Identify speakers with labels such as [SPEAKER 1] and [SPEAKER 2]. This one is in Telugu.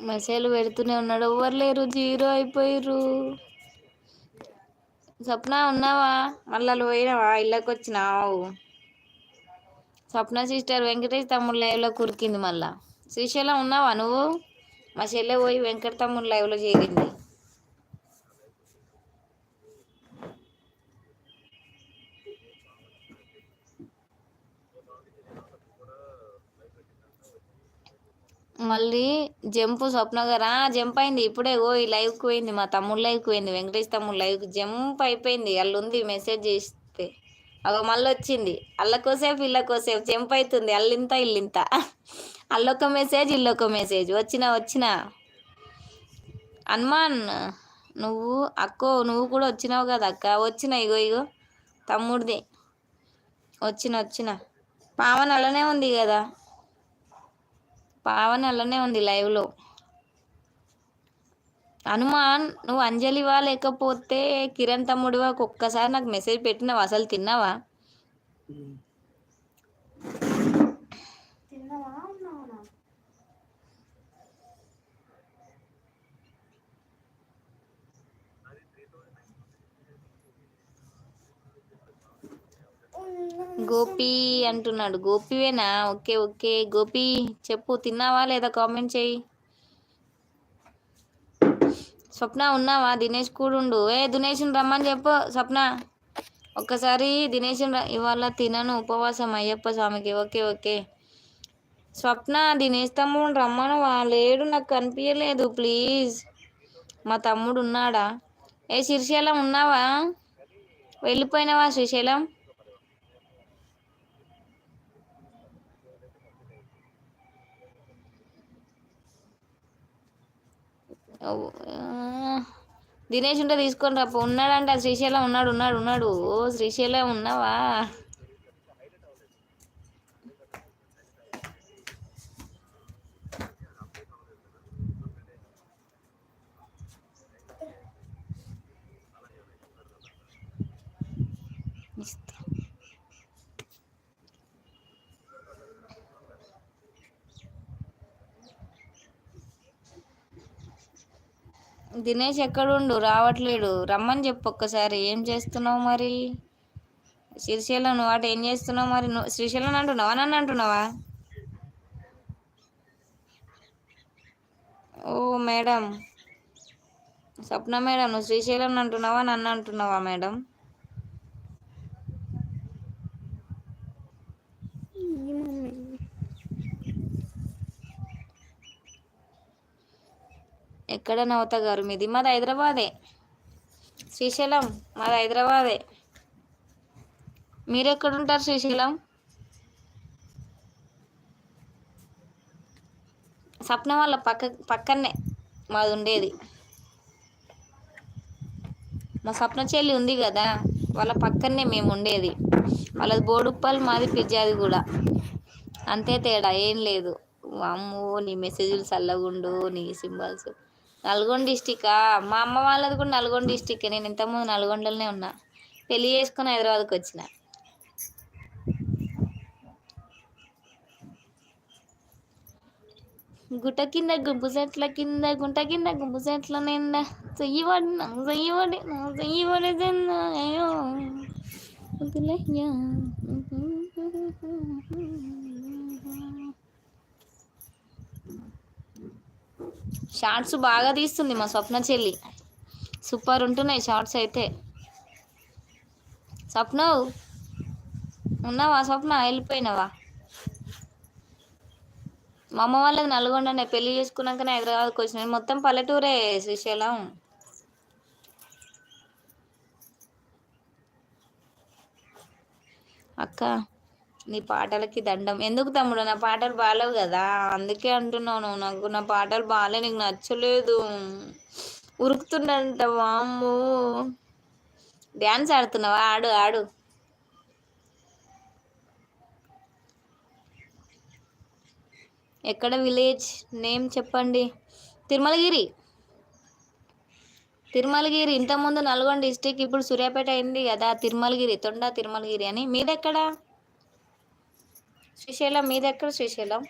[SPEAKER 1] మెసేజ్లు పెడుతూనే ఉన్నాడు. ఎవ్వరు లేరు. జీరో అయిపోయిర్రు. స్వప్న ఉన్నావా? మళ్ళా పోయినావా? ఇళ్ళకి వచ్చినావు. స్వప్న సిస్టర్ వెంకటేష్ తమ్ముడు లైవ్లో కురికింది మళ్ళా. శ్రీశైలం ఉన్నావా నువ్వు? మా చెల్లె పోయి వెంకట తమ్ముడు లైవ్లో చేరింది. మళ్ళీ జంపు స్వప్న గారు? జంప్ అయింది. ఇప్పుడే ఓ ఈ లైవ్కి పోయింది. మా తమ్ముడు లైవ్కి పోయింది. వెంకటేష్ తమ్ముడు లైవ్కి జంప్ అయిపోయింది. వాళ్ళు ఉంది మెసేజ్ చేస్తే. అగ మళ్ళీ వచ్చింది. అల్లకోసేపు ఇళ్ళకోసేపు జంప్ అవుతుంది అల్లింత ఇల్లింత. అల్లొక మెసేజ్ ఇల్లొక మెసేజ్ వచ్చిన వచ్చిన. హనుమాన్ నువ్వు అక్కో నువ్వు కూడా వచ్చినావు కదా అక్క? వచ్చిన ఇగో ఇగో. తమ్ముడిది. వచ్చిన వచ్చిన. పావన అలానే ఉంది కదా? పావని అలానే ఉంది లైవ్లో. హనుమాన్ నువ్వు అంజలివా లేకపోతే కిరణ్ తమ్ముడివా? ఒక్కసారి నాకు మెసేజ్ పెట్టినావా? అసలు తిన్నావా? గోపి అంటున్నాడు. గోపివేనా? Okay okay. గోపి చెప్పు తిన్నావా లేదా? కామెంట్ చేయి. స్వప్న ఉన్నావా? దినేష్ కూడా ఉండు. ఏ దినేష్ని రమ్మని చెప్పు స్వప్న. ఒక్కసారి దినేష్ ఇవాళ తినను. ఉపవాసం అయ్యప్ప స్వామికి. Okay okay. స్వప్న దినేష్ తమ్ముడు రమ్మను లేడు నాకు కనిపించలేదు ప్లీజ్. మా తమ్ముడు ఉన్నాడా? ఏ శ్రీశైలం ఉన్నావా? వెళ్ళిపోయినావా శ్రీశైలం దినేష్ ఉంటే తీసుకొని రా. ఉన్నాడంట. శ్రీశైలం ఉన్నాడు ఉన్నాడు ఉన్నాడు. ఓ శ్రీశైలం ఉన్నావా? దినేష్ ఎక్కడుండు? రావట్లేడు. రమ్మని చెప్పు ఒక్కసారి. ఏం చేస్తున్నావు మరి? శ్రీశైలం నువ్వు అటు ఏం చేస్తున్నావు మరి? నువ్వు శ్రీశైలం అంటున్నావా? నన్ను అంటున్నావా? ఓ మేడం. స్వప్న మేడం నువ్వు శ్రీశైలం అంటున్నావా? నన్ను అంటున్నావా మేడం. ఎక్కడ నవత గారు? మీది మాది హైదరాబాదే. శ్రీశైలం మాది హైదరాబాదే. మీరు ఎక్కడుంటారు శ్రీశైలం? స్వప్న వాళ్ళ పక్క పక్కనే మాది ఉండేది మా స్వప్న చెల్లి ఉంది కదా వాళ్ళ పక్కనే మేము ఉండేది వాళ్ళది బోడుప్పల్ మాది పిజ్జాది కూడా అంతే తేడా ఏం లేదు. అమ్మో నీ మెసేజ్లు చల్లగుండు నీ సింబల్స్. నల్గొండ డిస్టికా మా అమ్మ వాళ్ళది కూడా నల్గొండ డిస్టిక్ నేను ఇంతకుముందు నల్గొండలోనే ఉన్నా. పెళ్ళి చేసుకుని హైదరాబాద్కి వచ్చిన. గుట్ట కింద గుంపు చెట్ల కింద గుంట కింద గుంపు చెట్ల నిండా చెయ్యవాడి చెయ్యబడిన చెయ్యబడి అయ్యో. షార్ట్స్ బాగా తీస్తుంది మా స్వప్న చెల్లి. సూపర్ ఉంటున్నాయి షార్ట్స్ అయితే. స్వప్న ఉన్నావా స్వప్న? వెళ్ళిపోయినావా? మా అమ్మ వాళ్ళది నల్గొండనే పెళ్ళి చేసుకున్నాకనే హైదరాబాద్కి వచ్చిన మొత్తం పల్లెటూరే శ్రీశైలం. అక్క నీ పాటలకి దండం. ఎందుకు తమ్ముడు? నా పాటలు బాగాలేవు కదా. అందుకే అంటున్నాను. నాకు నా పాటలు బాగాలే నీకు నచ్చలేదు. ఉరుకుతున్నంట వామ్ము. డ్యాన్స్ ఆడుతున్నావా? ఆడు ఆడు. ఎక్కడ విలేజ్? నేమ్ చెప్పండి. తిరుమలగిరి. తిరుమలగిరి. ఇంతకుముందు నల్గొండ డిస్టిక్ ఇప్పుడు సూర్యాపేట అయింది కదా. తిరుమలగిరి తొండ తిరుమలగిరి అని. మీదెక్కడా? శ్రీశైలం మీదెక్కడ శ్రీశైలం?